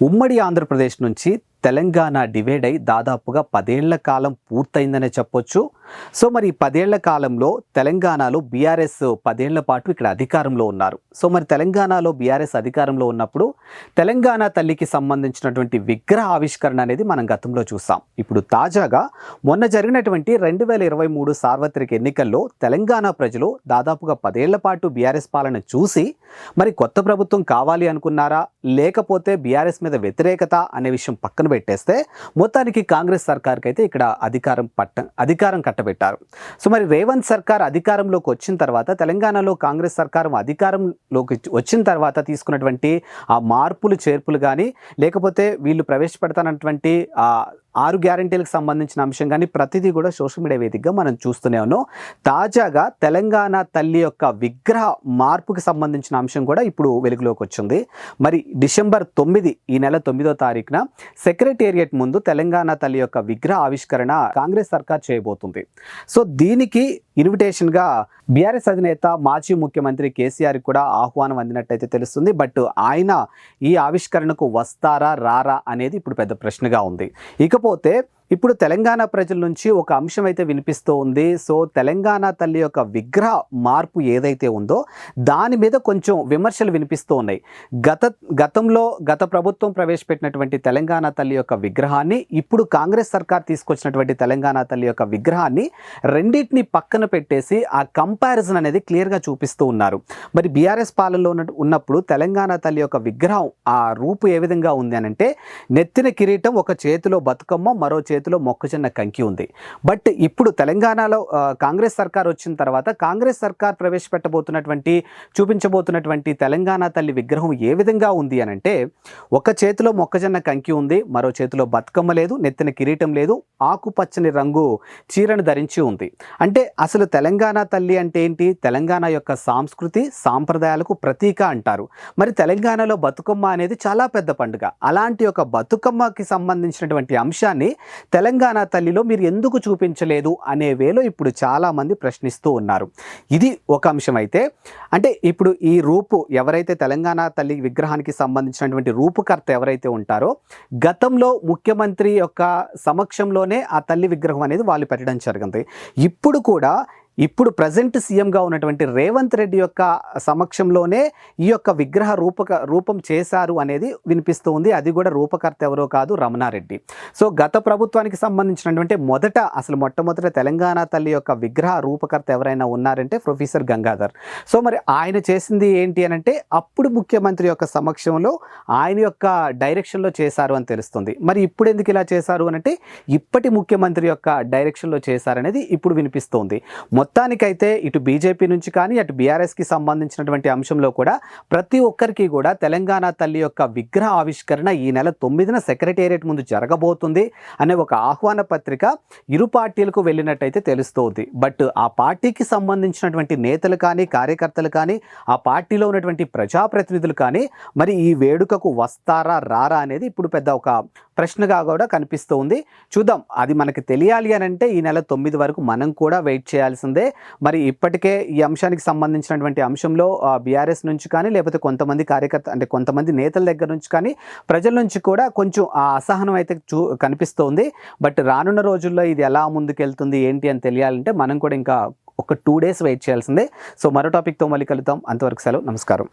ఉమ్మడి ఆంధ్రప్రదేశ్ నుంచి తెలంగాణ డివైడ్ అయి దాదాపుగా పదేళ్ళ కాలం పూర్తయిందనే చెప్పొచ్చు. సో మరి పదేళ్ళ కాలంలో తెలంగాణలో బీఆర్ఎస్ పదేళ్ళ పాటు ఇక్కడ అధికారంలో ఉన్నారు. సో మరి తెలంగాణలో బీఆర్ఎస్ అధికారంలో ఉన్నప్పుడు తెలంగాణ తల్లికి సంబంధించినటువంటి విగ్రహ ఆవిష్కరణ అనేది మనం గతంలో చూసాం. ఇప్పుడు తాజాగా మొన్న జరిగినటువంటి రెండు వేల ఇరవై మూడు సార్వత్రిక ఎన్నికల్లో తెలంగాణ ప్రజలు దాదాపుగా పదేళ్ళ పాటు బీఆర్ఎస్ పాలన చూసి మరి కొత్త ప్రభుత్వం కావాలి అనుకున్నారా? లేకపోతే బీఆర్ఎస్ మీద వ్యతిరేకత అనే విషయం పక్కన పెట్టేస్తే మొత్తానికి కాంగ్రెస్ సర్కార్కి అయితే ఇక్కడ అధికారం పట్ట అధికారం కట్టబెట్టారు. సో మరి రేవంత్ సర్కార్ అధికారంలోకి వచ్చిన తర్వాత తెలంగాణలో కాంగ్రెస్ సర్కారం అధికారంలోకి వచ్చిన తర్వాత తీసుకున్నటువంటి ఆ మార్పులు చేర్పులు కానీ లేకపోతే వీళ్ళు ప్రవేశపెడతానటువంటి ఆ ఆరు గ్యారంటీలకు సంబంధించిన అంశం కానీ ప్రతిదీ కూడా సోషల్ మీడియా వేదికగా మనం చూస్తూనే ఉన్నాం. తాజాగా తెలంగాణ తల్లి యొక్క విగ్రహ మార్పుకి సంబంధించిన అంశం కూడా ఇప్పుడు వెలుగులోకి వచ్చింది. మరి డిసెంబర్ తొమ్మిది ఈ నెల తొమ్మిదో తారీఖున సెక్రటేరియట్ ముందు తెలంగాణ తల్లి యొక్క విగ్రహ ఆవిష్కరణ కాంగ్రెస్ సర్కార్ చేయబోతుంది. సో దీనికి ఇన్విటేషన్గా బీఆర్ఎస్ అధినేత మాజీ ముఖ్యమంత్రి కేసీఆర్ కూడా ఆహ్వానం అందినట్టయితే తెలుస్తుంది. బట్ ఆయన ఈ ఆవిష్కరణకు వస్తారా రారా అనేది ఇప్పుడు పెద్ద ప్రశ్నగా ఉంది. ఇకపోతే కాకపోతే ఇప్పుడు తెలంగాణ ప్రజల నుంచి ఒక అంశం అయితే వినిపిస్తూ ఉంది. సో తెలంగాణ తల్లి యొక్క విగ్రహ మార్పు ఏదైతే ఉందో దాని మీద కొంచెం విమర్శలు వినిపిస్తూ ఉన్నాయి. గత గతంలో గత ప్రభుత్వం ప్రవేశపెట్టినటువంటి తెలంగాణ తల్లి యొక్క విగ్రహాన్ని ఇప్పుడు కాంగ్రెస్ సర్కార్ తీసుకొచ్చినటువంటి తెలంగాణ తల్లి యొక్క విగ్రహాన్ని రెండింటిని పక్కన పెట్టేసి ఆ కంపారిజన్ అనేది క్లియర్గా చూపిస్తూ ఉన్నారు. మరి బీఆర్ఎస్ పాలనలో ఉన్నప్పుడు తెలంగాణ తల్లి యొక్క విగ్రహం ఆ రూపు ఏ విధంగా ఉంది అని అంటే నెత్తిన కిరీటం ఒక చేతిలో బతుకమ్మ మరో చేతి చేతిలో మొక్కజొన్న కంకి ఉంది. బట్ ఇప్పుడు తెలంగాణలో కాంగ్రెస్ సర్కార్ వచ్చిన తర్వాత కాంగ్రెస్ సర్కార్ ప్రవేశపెట్టబోతున్నటువంటి చూపించబోతున్నటువంటి తెలంగాణ తల్లి విగ్రహం ఏ విధంగా ఉంది అని అంటే ఒక చేతిలో మొక్కజొన్న కంకి ఉంది మరో చేతిలో బతుకమ్మ లేదు నెత్తిన కిరీటం లేదు ఆకుపచ్చని రంగు చీరను ధరించి ఉంది. అంటే అసలు తెలంగాణ తల్లి అంటే ఏంటి? తెలంగాణ యొక్క సాంస్కృతి సాంప్రదాయాలకు ప్రతీక అంటారు. మరి తెలంగాణలో బతుకమ్మ అనేది చాలా పెద్ద పండుగ. అలాంటి ఒక బతుకమ్మకి సంబంధించినటువంటి అంశాన్ని తెలంగాణ తల్లిలో మీరు ఎందుకు చూపించలేదు అనే వేలో ఇప్పుడు చాలామంది ప్రశ్నిస్తూ ఉన్నారు. ఇది ఒక అంశం అయితే అంటే ఇప్పుడు ఈ రూపు ఎవరైతే తెలంగాణ తల్లి విగ్రహానికి సంబంధించినటువంటి రూపకర్త ఎవరైతే ఉంటారో గతంలో ముఖ్యమంత్రి యొక్క సమక్షంలోనే ఆ తల్లి విగ్రహం అనేది వాళ్ళు పెట్టడం జరిగింది. ఇప్పుడు కూడా ఇప్పుడు ప్రజెంట్ సీఎంగా ఉన్నటువంటి రేవంత్ రెడ్డి యొక్క సమక్షంలోనే ఈ యొక్క విగ్రహ రూపక రూపం చేశారు అనేది వినిపిస్తూ ఉంది. అది కూడా రూపకర్త ఎవరో కాదు రమణారెడ్డి. సో గత ప్రభుత్వానికి సంబంధించినటువంటి మొదట అసలు మొట్టమొదట తెలంగాణ తల్లి యొక్క విగ్రహ రూపకర్త ఎవరైనా ఉన్నారంటే ప్రొఫెసర్ గంగాధర్. సో మరి ఆయన చేసింది ఏంటి అని అంటే అప్పుడు ముఖ్యమంత్రి యొక్క సమక్షంలో ఆయన యొక్క డైరెక్షన్లో చేశారు అని తెలుస్తుంది. మరి ఇప్పుడు ఎందుకు ఇలా చేశారు అని అంటే ఇప్పటి ముఖ్యమంత్రి యొక్క డైరెక్షన్లో చేశారనేది ఇప్పుడు వినిపిస్తోంది మొత్తానికైతే ఇటు బీజేపీ నుంచి కానీ అటు బీఆర్ఎస్కి సంబంధించినటువంటి అంశంలో కూడా ప్రతి ఒక్కరికి కూడా తెలంగాణ తల్లి యొక్క విగ్రహ ఆవిష్కరణ ఈ నెల తొమ్మిదిన సెక్రటేరియట్ ముందు జరగబోతుంది అనే ఒక ఆహ్వాన పత్రిక ఇరు పార్టీలకు వెళ్ళినట్టయితే తెలుస్తోంది. బట్ ఆ పార్టీకి సంబంధించినటువంటి నేతలు కానీ కార్యకర్తలు కానీ ఆ పార్టీలో ఉన్నటువంటి ప్రజాప్రతినిధులు కానీ మరి ఈ వేడుకకు వస్తారా రారా అనేది ఇప్పుడు పెద్ద ఒక ప్రశ్నగా కూడా కనిపిస్తోంది. చూద్దాం. అది మనకి తెలియాలి అని అంటే ఈ నెల తొమ్మిది వరకు మనం కూడా వెయిట్ చేయాల్సిందే. మరి ఇప్పటికే ఈ అంశానికి సంబంధించినటువంటి అంశంలో బీఆర్ఎస్ నుంచి కానీ లేకపోతే కొంతమంది కార్యకర్త అంటే కొంతమంది నేతల దగ్గర నుంచి కానీ ప్రజల నుంచి కూడా కొంచెం ఆ అసహనం అయితే చూ కనిపిస్తోంది. బట్ రానున్న రోజుల్లో ఇది ఎలా ముందుకెళ్తుంది ఏంటి అని తెలియాలంటే మనం కూడా ఇంకా ఒక టూ డేస్ వెయిట్ చేయాల్సిందే. సో మరో టాపిక్తో మళ్ళీ కలుద్దాం. అంతవరకు సెలవు. నమస్కారం.